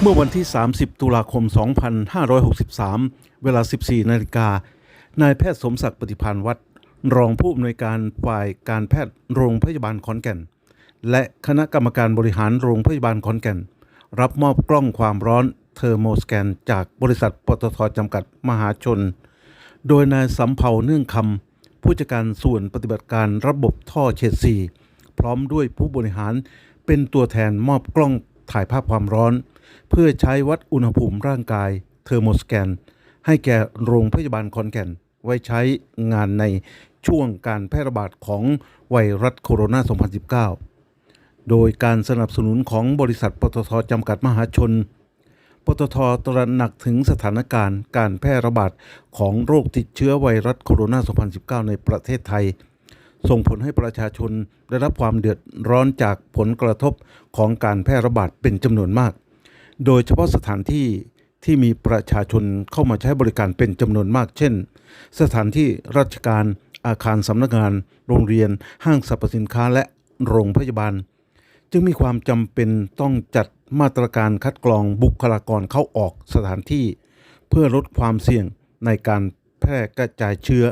เมื่อวันที่ 30 ตุลาคม 2563 เวลา 14 นาฬิกา นายแพทย์สมศักดิ์ปฏิพันธ์วัดรองผู้อำนวยการฝ่ายการแพทย์โรงพยาบาลขอนแก่น และคณะกรรมการบริหารโรงพยาบาลขอนแก่น รับมอบกล้องความร้อนเทอร์โมสแกน จากบริษัทปตทจำกัดมหาชน โดยนายสำเภาเนื่องคำ ผู้จัดการส่วนปฏิบัติการระบบท่อเฉดสีพร้อมด้วยผู้บริหารเป็นตัวแทนมอบกล้องถ่ายภาพความร้อน เพื่อใช้วัดอุณหภูมิร่างกายเทอร์โมสแกน ให้แก่โรงพยาบาลขอนแก่น ไว้ใช้งานในช่วงการแพร่ระบาดของไวรัสโคโรนา 2019 โดยการสนับสนุนของบริษัทปตทจำกัดมหาชน ปตทตระหนักถึงสถานการณ์การแพร่ระบาดของโรคติดเชื้อไวรัสโคโรนา 2019 ในประเทศไทย ส่งผลให้ประชาชนได้รับความเดือดร้อนจากผลกระทบของการแพร่ระบาดเป็นจำนวนมาก โดยเฉพาะสถานที่ที่มีประชาชนเข้ามาใช้บริการเป็นจำนวนมาก เช่น สถานที่ราชการ อาคารสำนักงาน โรงเรียน ห้างสรรพสินค้าและโรงพยาบาล จึงมีความจำเป็นต้องจัดมาตรการคัดกรองบุคลากรเข้าออกสถานที่ เพื่อลดความเสี่ยงในการแพร่กระจายเชื้อ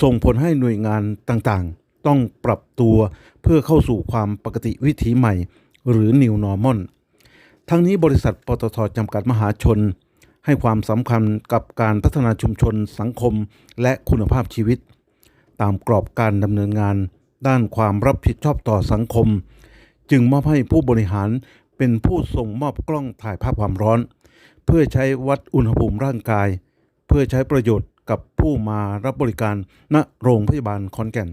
ส่งผลให้หน่วยงานต่างๆ ต้องปรับตัวเพื่อเข้าสู่ความปกติวิถีใหม่ หรือ New Normal ทั้งนี้บริษัทปตทจำกัดมหาชน ให้ความสำคัญกับการพัฒนาชุมชนสังคมและคุณภาพชีวิต ตามกรอบการดำเนินงาน ด้านความรับผิดชอบต่อสังคม จึงมอบให้ผู้บริหารเป็นผู้ส่งมอบกล้องถ่ายภาพความร้อน เพื่อใช้วัดอุณหภูมิร่างกาย เพื่อใช้ประโยชน์กับผู้มารับบริการณโรงพยาบาลขอนแก่น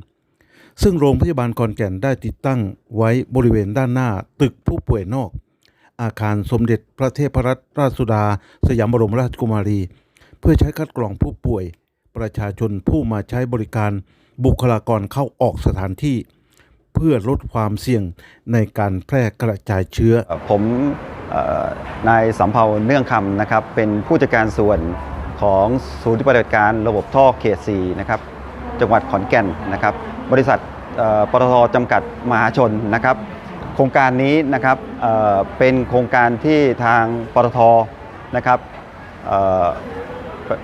ซึ่งโรงพยาบาลขอนแก่นได้ติดตั้งไว้บริเวณด้านหน้าตึกผู้ป่วยนอก อาคารสมเด็จพระเทพรัตนราชสุดา สยามบรมราชกุมารี เพื่อใช้คัดกรองผู้ป่วย ประชาชนผู้มาใช้บริการบุคลากรเข้าออกสถานที่ เพื่อลดความเสี่ยงในการแพร่กระจายเชื้อ ผมนายสำเภาเนื่องคำนะครับ เป็นผู้จัดการส่วนของศูนย์ปฏิบัติการระบบท่อเขต4นะครับจังหวัดขอนแก่นนะครับ บริษัทปตทจำกัดมหาชนนะครับ โครงการนี้นะครับเเป็นโครงการที่ทางปตทนะครับ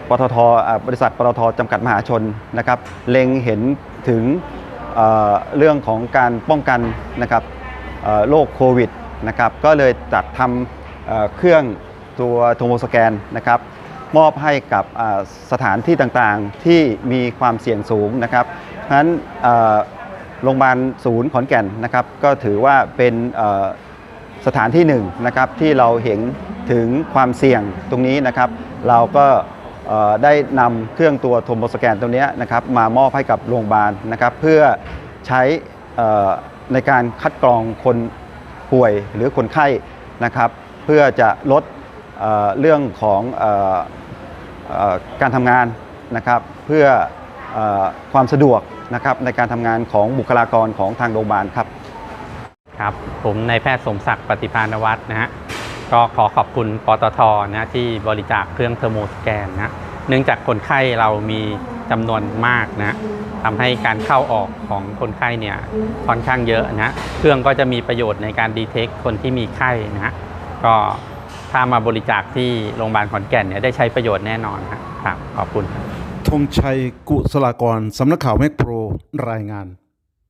ปตทบริษัทปตทจำกัดมหาชนนะครับ เล็งเห็นถึง เเรื่องของการป้องกันนะครับโรคโควิดนะครับก็เลยจัดทำเเครื่องตัวโทโมสแกนนะครับมอบให้กับสถานที่ต่างๆที่มีความเสี่ยงสูงนะครับเพราะฉะนั้นโรงพยาบาลศูนย์ขอนแก่นนะครับก็ถือว่าเป็นสถานที่หนึ่งนะครับที่เราเห็นถึงความเสี่ยงตรงนี้นะครับ เราก็ ได้นำเครื่องตัวโทโมสแกนตัวนี้นะครับมามอบให้กับโรงพยาบาลนะครับเพื่อใช้ในการคัดกรองคนป่วยหรือคนไข้นะครับ เพื่อจะลดเเรื่องของออการทำงานนะครับ เพื่อออความสะดวกนะครับในการทำงานของบุคลากรของทางโรงพยาบาลครับครับ ผมนายแพทย์สมศักดิ์ปฏิพานวัฒน์นะฮะ ก็ขอขอบคุณปตทนะที่บริจาคเครื่องเทอร์โมสแกนนะเนื่องจากคนไข้เรามีจำนวนมากนะทำให้การเข้าออกของคนไข้เนี่ยค่อนข้างเยอะนะเครื่องก็จะมีประโยชน์ในการดีเทคคนที่มีไข้นะก็ถ้ามาบริจาคที่โรงพยาบาลขอนแก่นเนี่ยได้ใช้ประโยชน์แน่นอนครับครับขอบคุณธงชัยกุศลากรสำนักข่าวแมกโปรรายงาน